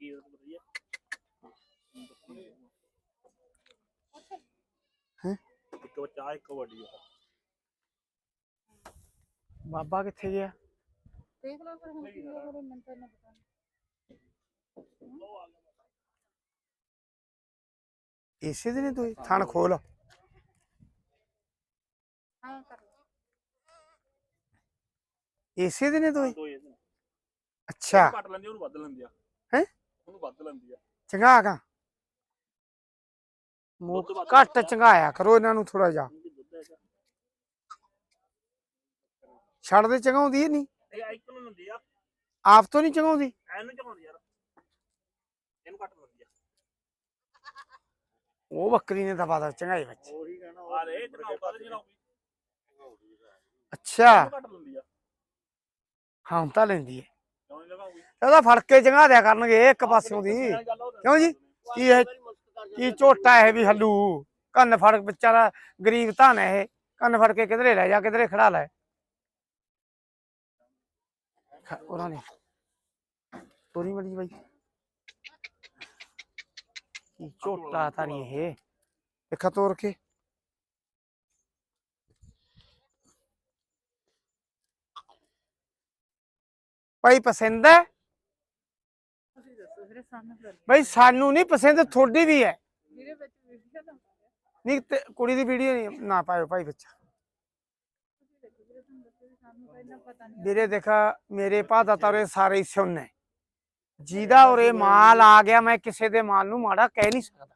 ਕੀ ਵਧੀਆ ਹੈਂ? ਇੱਕ ਬੱਚਾ ਇੱਕ ਵੱਡੀ ਆ ਬਾਬਾ ਕਿੱਥੇ ਗਿਆ ਦੇਖ ਲਓ ਫਿਰ ਹੁਣ ਕੀ ਹੋਵੇ ਮੈਨੂੰ ਤਾਂ ਨਾ ਪਤਾ ਇਸੇ ਦਿਨੇ ਤੂੰ ਥਣ ਖੋਲ ਹਾਂ ਕਰ ਲਓ ਇਸੇ ਦਿਨੇ ਤੂੰ ਦੋ ਇਹ ਦਿਨ। ਅੱਛਾ ਘੱਟ ਲੈਂਦੀ ਆ, ਉਹਨੂੰ ਵੱਧ ਲੈਂਦੀ ਆ ਹੈਂ? ਉਹਨੂੰ ਵੱਧ ਲੈਂਦੀ ਆ। ਚੰਗਾ ਗਾ। ਮੂੰਹ ਦੁੱਧ ਵੱਧ ਘੱਟ ਚੰਗਾਇਆ ਕਰੋ ਇਹਨਾਂ ਨੂੰ ਥੋੜਾ ਜਿਹਾ। ਛੱਡ ਦੇ ਚੰਗਾਉਂਦੀ ਹੈ ਨਹੀਂ। ਇਹ ਇੱਕ ਨੂੰ ਹੁੰਦੀ ਆ। ਆਪ ਤੋਂ ਨਹੀਂ ਚੰਗਾਉਂਦੀ? ਐਨੂੰ ਚਕਾਉਂਦੀ ਯਾਰ। ਇਹਨੂੰ ਘੱਟ ਲੈਂਦੀ ਆ। ਉਹ ਬੱਕਰੀ ਨੇ ਦਬਾ ਦਾ ਚੰਗਾਈ ਬੱਚੇ ਉਹੀ ਕਹਿਣਾ ਆ ਰੇ ਚਕਾਉ ਕਰ ਚਕਾਉ ਅੱਛਾ। ਘੱਟ ਲੈਂਦੀ ਆ। ਹਾਂ ਤਾਂ ਲੈਂਦੀ ਹੈ ਉਹਦਾ ਫੜ ਕੇ ਚੰਗਾ ਦਿਆ ਕਰਨਗੇ ਇੱਕ ਪਾਸਿਓਂ ਦੀ। ਕਿਉਂ ਜੀ? ਕੀ ਇਹ ਕੀ ਝੋਟਾ ਇਹ ਵੀ ਹੱਲੂ। ਕੰਨ ਫੜ ਵਿਚਾਰਾ ਗਰੀਬ ਧਨ ਹੈ ਇਹ। ਕੰਨ ਫੜ ਕੇ ਕਿਧਰੇ ਲੈ ਜਾ ਕਿਧਰੇ ਖੜਾ ਲੈ। ਉਹਨਾਂ ਨੇ। ਤੋਰੀ ਮੜੀ ਬਾਈ। ਕੀ ਝੋਟਾ ਤਾਂ ਨਹੀਂ ਇਹ। ਦੇਖਾ ਤੋਰ ਕੇ। ਭਾਈ ਪਸੰਦ ਹੈ? ਭਾਈ ਸਾਨੂੰ ਨਹੀਂ ਪਸੰਦ ਤੁਹਾਡੀ ਵੀ ਹੈ। ਨਾ ਨਹੀਂ ਕੁੜੀ ਦੀ ਵੀਡੀਓ ਨਹੀਂ ਨਾ ਪਾਇਓ ਭਾਈ ਬੱਚਾ। ਵੀਰੇ ਦੇਖਾ ਮੇਰੇ ਪਾਦਾ ਤਾਂ ਉਰੇ ਸਾਰੇ ਹੀ ਸੁਣ ਹੈ। ਜਿਹਦਾ ਉਰੇ ਮਾਲ ਆ ਗਿਆ ਮੈਂ ਕਿਸੇ ਦੇ ਮਾਲ ਨੂੰ ਮਾੜਾ ਕਹਿ ਨਹੀਂ ਸਕਦਾ।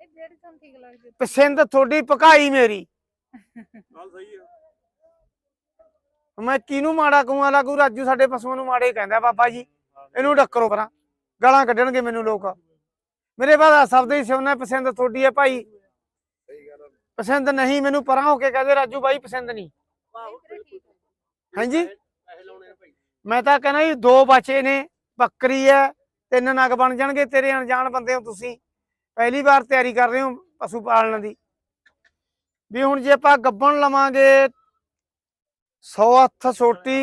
ਇਹ ਜਿਹੜੀ ਤੁਹਾਨੂੰ ਠੀਕ ਲੱਗਦੀ ਪਸੰਦ ਤੁਹਾਡੀ ਪਕਾਈ ਮੇਰੀ। ਗੱਲ ਸਹੀ ਮੈਂ ਕਿਹਨੂੰ ਮਾੜਾ ਕਹੂੰਗਾ ਲਾਗੂ ਰਾਜੂ ਸਾਡੇ ਪਸ਼ੂਆਂ ਨੂੰ ਮਾੜੇ ਕਹਿੰਦਾ ਬਾਬਾ ਜੀ। ਇਹਨੂੰ ਡੱਕਰੋ ਪਰਾਂ। ਗਾਲਾਂ ਕੱਢਣਗੇ ਮੈਨੂੰ ਲੋਕ। ਮੇਰੇ ਬਾਦਾ ਸ਼ਬਦ ਹੀ ਸੁਣਨਾ ਪਸੰਦ ਤੁਹਾਡੀ ਹੈ ਭਾਈ। ਪਸੰਦ ਨਹੀਂ, ਮੈਨੂੰ ਪਰਾਂ ਹੋ ਕੇ ਕਹਦੇ ਰਾਜੂ ਬਾਈ, ਪਸੰਦ ਨਹੀਂ। ਹਾਂਜੀ? ਮੈਂ ਤਾਂ ਕਹਿੰਦਾ ਜੀ, ਦੋ ਬੱਚੇ ਨੇ, ਬੱਕਰੀ ਹੈ, ਤਿੰਨ ਨਗ ਬਣ ਜਾਣਗੇ ਤੇਰੇ ਅਣਜਾਣ ਬੰਦੇ ਹੋ ਤੁਸੀਂ। ਪਹਿਲੀ ਵਾਰ ਤਿਆਰੀ ਕਰ ਰਹੇ ਹੋ ਪਸ਼ੂ ਪਾਲਣ ਦੀ। ਵੀ ਹੁਣ ਜੇ ਆਪਾਂ ਗੱਬਣ ਲਵਾਂਗੇ 100 ਹੱਥ ਸੋਟੀ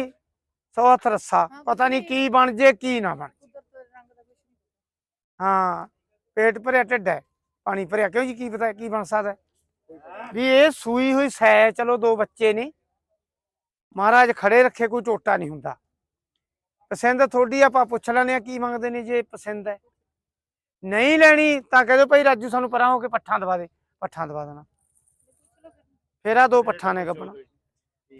100 ਹੱਥ ਰੱਸਾ। ਪਤਾ ਨਹੀਂ ਕੀ ਬਣ ਜੇ ਕੀ ਨਾ ਬਣ ਦੇ ਦਾ ਹਾਂ ਪੇਟ ਭਰਿਆ ਢਿੱਡ ਹੈ ਪਾਣੀ ਭਰਿਆ। ਕਿਉਂ ਜੀ ਕੀ ਪਤਾ ਕੀ ਬਣ ਸਕਦਾ? ਵੀ ਇਹ ਸੂਈ ਹੋਈ ਸੈ ਚਲੋ ਦੋ ਬੱਚੇ ਨੇ। ਮਹਾਰਾਜ ਖੜੇ ਰੱਖੇ ਕੋਈ ਟੋਟਾ ਨਹੀਂ ਹੁੰਦਾ। ਪਸੰਦ ਤੁਹਾਡੀ ਆਪਾਂ ਪੁੱਛ ਲੈਣੇ ਆ ਕੀ ਮੰਗਦੇ ਨੇ ਜੇ ਪਸੰਦ ਹੈ। ਨਹੀਂ ਲੈਣੀ ਤਾਂ ਕਹਿ ਦਿਓ ਭਾਈ ਰਾਜੂ ਸਾਨੂੰ ਪਰਾਂ ਹੋ ਕੇ ਪੱਠਾਂ ਦਵਾ ਦੇ। ਪੱਠਾਂ ਦਵਾ ਦੇਣਾ। ਫੇਰ। ਆ ਦੋ ਪੱਠਾਂ ਨੇ ਗੱਬਣਾ।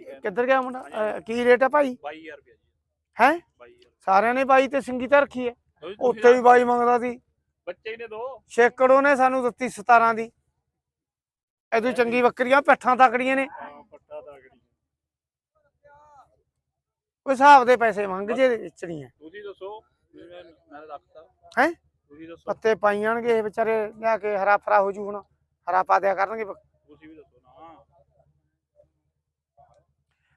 ਕਿੱਧਰ ਗਿਆ ਮੁੰਡਾ? ਅਹ ਕੀ ਰੇਟ ਹੈ ਭਾਈ? 22000 ਰੁਪਏ ਜੀ। ਹੈ? 22000 ਸਾਰਿਆਂ ਨੇ ਬਾਈ ਤੇ ਸਿੰਗੀ ਤਾਂ ਰੱਖੀ ਹੈ। ਉੱਥੇ ਵੀ ਬਾਈ ਮੰਗਦਾ ਸੀ। ਬੱਚੇ ਹੀ ਨੇ ਦੋ। ਛੇਕੜੋਂ ਨੇ ਸਾਨੂੰ ਦਿੱਤੀ 17 ਦੀ। ਐਦੋਂ ਚੰਗੀ ਬੱਕਰੀਆਂ ਪੱਠਾਂ ਤਕੜੀਆਂ ਨੇ। ਹਾਂ ਪੱਟਾ ਤਾਗੜੀ ਕੋਈ ਹਿਸਾਬ ਦੇ ਪੈਸੇ ਮੰਗ ਜੇ ਵੇਚਣੀਆਂ। ਤੁਸੀਂ ਦੱਸੋ ਤੁਸੀਂ ਮੈਂ ਮੈਂ ਰੱਖਤਾ। ਹੈਂ? ਤੁਸੀਂ ਦੱਸੋ। ਪੱਤੇ ਪਾਈ ਜਾਣਗੇ ਇਹ ਵਿਚਾਰੇ ਲਿਆ ਕੇ ਹਰਾ ਫਰਾ ਹੋ ਜੂ ਹੁਣ। ਹਰਾ ਪਾ ਦਿਆ ਕਰਨਗੇ ਤੁਸੀਂ ਵੀ ਦੱਸੋ ਨਾ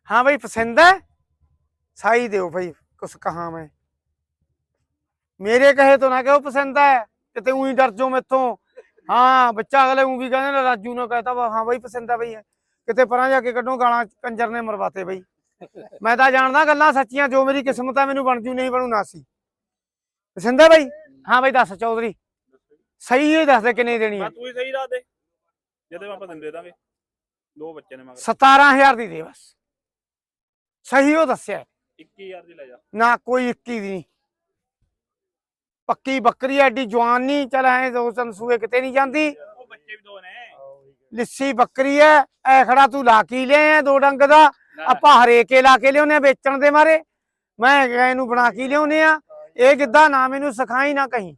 ਹਾਂ ਬਈ ਪਸੰਦ ਹੈ? ਸਾਈ ਦਿਓ ਭਾਈ ਕੁਛ ਕਹਾ ਮੈਂ ਮੇਰੇ ਕਹੇ ਤੋਂ ਨਾ ਕਹੋ ਪਸੰਦ ਹੈ ਕਿਤੇ ਉਹੀ ਡਰ ਜਾਓ ਮੈਥੋਂ। ਹਾਂ ਬੱਚਾ ਅਗਲੇ ਉਹ ਵੀ ਕਹਿੰਦੇ ਨੇ ਰਾਜੂ ਨੇ ਕਹਤਾ ਵਾ ਹਾਂ ਬਈ ਪਸੰਦ ਹੈ ਬਈ ਕਿਤੇ ਪਰਾਂ ਜਾ ਕੇ ਕੱਢੋ ਗਾਲਾਂ ਕੰਜਰ ਨੇ ਮਰਵਾਤੇ ਬਈ। ਮੈਂ ਤਾਂ ਜਾਣਦਾ ਗੱਲਾਂ ਸੱਚੀਆਂ ਜੋ ਮੇਰੀ ਕਿਸਮਤ ਹੈ ਮੈਨੂੰ ਬਣ ਜੂ ਨਹੀਂ ਬਣੂ ਨਾ ਸੀ। ਪਸੰਦ ਹੈ ਬਈ? ਹਾਂ ਬਈ ਦੱਸ ਚੌਧਰੀ। ਸਹੀ ਹੀ ਦੱਸ ਦੇ ਕਿੰਨੇ ਦੇਣੀ ਹੈ? ਤੂੰ ਹੀ ਸਹੀ ਰਾਹ ਦੇ। ਜਦੋਂ ਆਪਾਂ ਤੈਨੂੰ ਦੇ ਦਾਂਗੇ। ਦੋ ਬੱਚੇ ਨੇ ਮਗਰ। 17000 ਦੀ ਦੇ ਬਸ। ਸਹੀ ਉਹ ਦੱਸਿਆ। 21000 ਦੀ ਲੈ ਜਾ। ਨਾ ਕੋਈ 21 ਦੀ ਨਹੀਂ। ਪੱਕੀ ਬੱਕਰੀ ਐ, ਐਡੀ ਜਵਾਨ ਨਹੀਂ। ਚਲ ਐ ਦੋ ਤਿੰਨ ਸੂਏ ਕਿਤੇ ਨਹੀਂ ਜਾਂਦੀ। ਉਹ ਬੱਚੇ ਵੀ ਦੋ ਨੇ। ਲਿੱਸੀ ਬੱਕਰੀ ਐ ਐ ਖੜਾ ਤੂੰ ਲਾ ਕੀ ਲਿਆ ਦੋ ਡੰਗ ਦਾ। ਆਪਾਂ ਹਰੇਕੇ ਲਾ ਕੇ ਲਿਆਉਨੇ ਆ ਵੇਚਣ ਦੇ ਮਾਰੇ। ਮੈਂ ਇਹਨੂੰ ਬਣਾ ਕੇ ਲਿਆਉਨੇ ਆ। ਇਹ ਕਿੱਦਾਂ ਨਾ ਮੈਨੂੰ ਸਿਖਾਈ ਨਾ ਕਹੀਂ।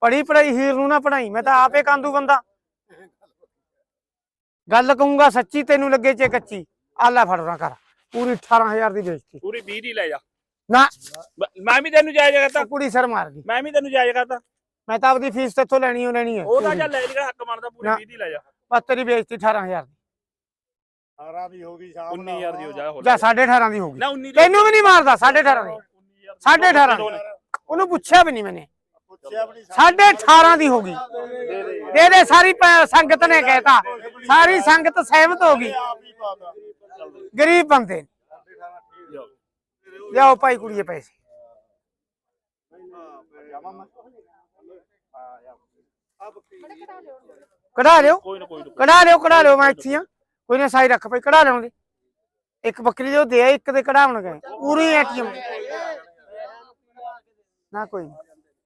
ਪੜੀ ਪੜਾਈ ਹੀਰ ਨੂੰ ਨਾ ਪੜਾਈ ਮੈਂ ਤਾਂ ਆਪੇ ਕਾਂਦੂ ਬੰਦਾ। ਗੱਲ ਕਹੂੰਗਾ ਸੱਚੀ ਤੈਨੂੰ ਲੱਗੇ ਚੇ ਕੱਚੀ। ਆਲਾ ਫੜਨਾ ਕਰ ਪੂਰੀ 18000 ਦੀ ਵੇਚਤੀ। ਪੂਰੀ 20 ਦੀ ਲੈ ਜਾ। ਨਾ। ਮ- ਮੈਂ ਵੀ ਤੈਨੂੰ ਜਾਇਜ਼ ਕਰਤਾ। ਉਹ ਕੁੜੀ ਸਰ ਮਾਰ ਗਈ। ਮੈਂ ਵੀ ਤੈਨੂੰ ਜਾਇਜ਼ ਕਰਤਾ। ਮੈਂ ਤਾਂ ਆਪਦੀ ਫੀਸ ਤੇਥੋਂ ਲੈਣੀ ਓ ਲੈਣੀ ਹੈ ਉਹ ਤਾਂ ਚੱਲ ਲੈ ਜਿਹੜਾ ਹੱਕ ਬਣਦਾ ਪੂਰੀ ਨਾ। 20 ਦੀ ਲੈ ਜਾ। ਬਸ ਤੇਰੀ ਬੇਇੱਜ਼ਤੀ 18000 ਦੀ। 18 ਦੀ ਹੋ ਗਈ ਸ਼ਾਮ 19000 ਦੀ ਹੋ ਜਾ ਹੋਰ ਜਾਂ 18.5 ਦੀ ਹੋ ਗਈ। ਨਾ 19 ਦੀ ਤੈਨੂੰ ਵੀ ਨਹੀਂ ਮਾਰਦਾ 18.5 ਦੀ। 19,000 ਸਾਢੇ ਅਠਾਰਾਂ। ਦੋ। ਨੇ। ਉਹਨੂੰ ਪੁੱਛਿਆ ਵੀ ਨਹੀਂ ਮੈਨੇ। ਪੁੱਛਿਆ ਆਪਣੀ 18.5 ਦੀ। ਹੋ ਗਈ। ਦੇ ਦੇ। ਸਾਰੀ ਪ- ਸੰਗਤ ਨੇ ਕਹਿਤਾ। ਸਾਰੀ ਸੰਗਤ ਸਹਿਮਤ ਹੋ ਗਈ। ਹੀ ਗਰੀਬ ਬੰਦੇ ਜਾਓ। ਲਿਆਓ ਭਾਈ ਕੁੜੀਏ ਪੈਸੇ। ਕਢਾ ਲਿਓ। ਕੋਈ ਨਾ ਕਢਾ ਲਿਓ ਕਢਾ ਲਿਓ ਮੈਂ ਇੱਥੇ ਆ। ਕੋਈ ਨਾ ਸਾਈ ਰੱਖ ਪਈ ਕਢਾ ਲਿਆਉਂਦੇ। ਇੱਕ ਬੱਕਰੀ ਦੇ ਦੇ ਇੱਕ ਦੇ ਕਢਾਉਣ ਗਏ। ਪੂਰੀ ਐਟੀਐਮ ਨਾ ਕੋਈ ਨੀ।